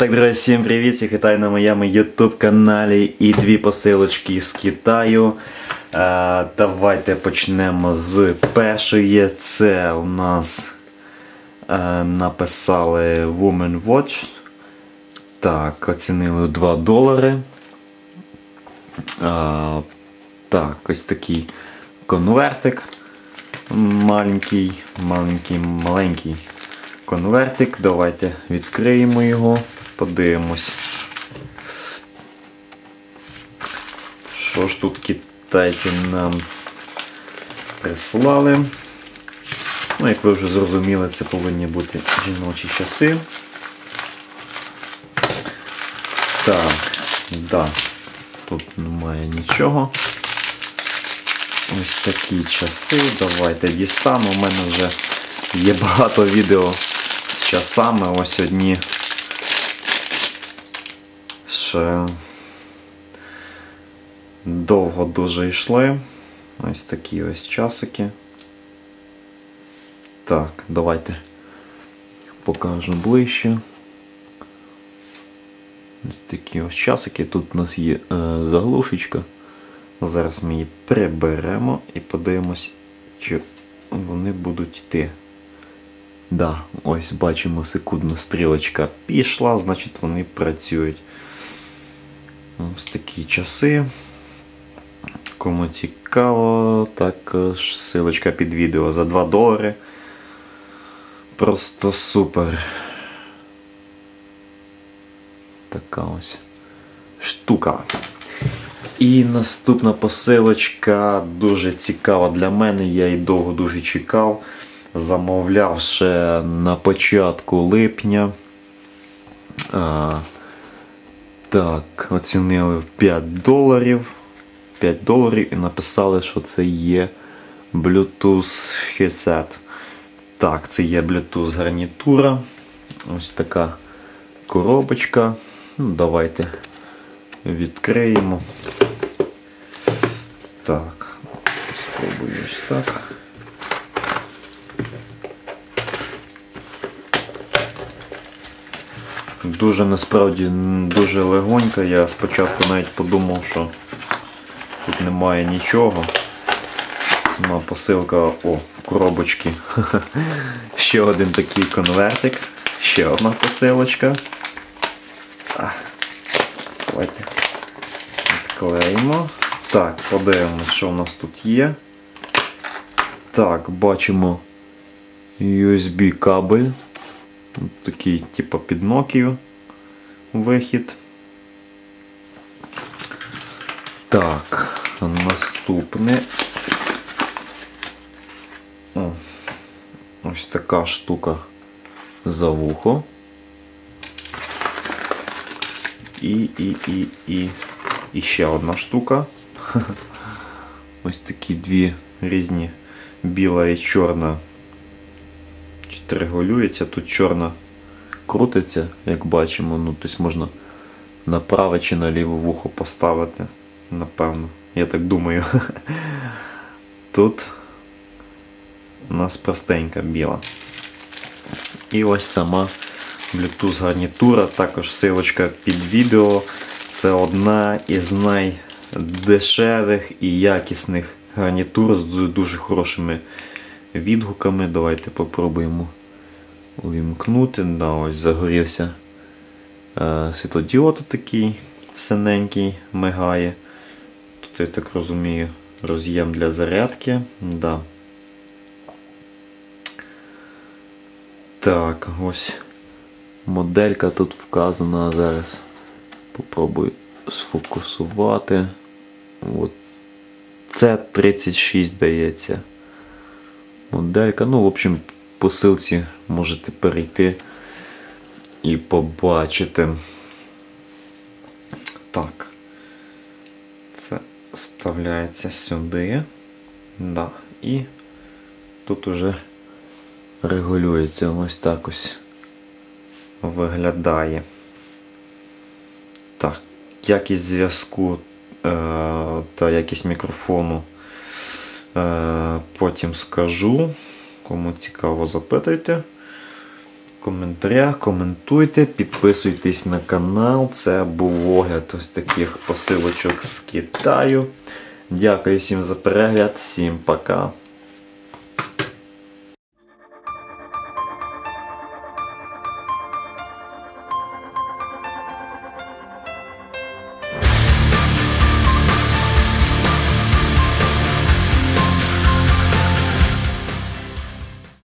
Так, друзі, всім привіт! Всіх вітаю на моєму YouTube каналі і дві посилочки з Китаю. Е, давайте почнемо з першої. Це у нас е, написали Woman Watch. Так, оцінили 2 долари. Е, так, ось такий конвертик. Маленький, маленький, маленький конвертик. Давайте відкриємо його, подивимось. Що ж тут китайці нам прислали? Ну, як ви вже зрозуміли, це повинні бути жіночі часи. Так, да, тут немає нічого. Ось такі часи. Давайте дістану. У мене вже є багато відео з часами. Ось одні ще довго дуже йшли. Ось такі ось часики. Так, давайте покажу ближче. Ось такі ось часики. Тут у нас є е, заглушечка. Зараз ми її приберемо і подивимось, чи вони будуть йти. Да, ось бачимо, секундна стрілочка пішла, значить вони працюють. Ось такі часи. Кому цікаво, також силочка під відео за 2 долари. Просто супер. Така ось штука. І наступна посилочка дуже цікава для мене. Я її довго дуже чекав. Замовляв ще на початку липня. Так, оцінили в 5 доларів. 5 доларів і написали, що це є Bluetooth headset. Так, це є Bluetooth гарнітура. Ось така коробочка. Ну, Давайте відкриємо. Так, спробую ось так. Дуже насправді дуже легонька. Я спочатку навіть подумав, що тут немає нічого. Сама посилка о, в коробочці. Ще один такий конвертик, ще одна посилочка. Давайте відклеїмо. Так, подивимось, що в нас тут є. Так, бачимо USB кабель. Тут такий, типу, під Nokia вихід. Так, наступне. О, ось така штука за вухо. І, і, і, і, і ще одна штука. Ось такі дві різні біла і чорна. Регулюється, тут чорна крутиться, як бачимо, ну тобто можна на праве чи на ліве вухо поставити, напевно. Я так думаю. Тут у нас простенька біла. І ось сама Bluetooth гарнітура, також силочка під відео. Це одна із найдешевих і якісних гарнітур з дуже хорошими відгуками. Давайте попробуємо увімкнути. Да, ось загорівся е, світлодіод такий синенький, мигає. Тут, я так розумію, роз'єм для зарядки. Да. Так, ось моделька тут вказана зараз. Попробую сфокусувати. От. Це 36 дається. Моделька. Ну, в общем, по ссылці можете перейти і побачити. Так. Це вставляється сюди. Да. І тут уже регулюється ось так ось виглядає. Так, якість зв'язку е, та якість мікрофону потім скажу. Кому цікаво, запитуйте. в коментарях, коментуйте, підписуйтесь на канал. Це був огляд ось таких посилочок з Китаю. Дякую всім за перегляд, всім пока.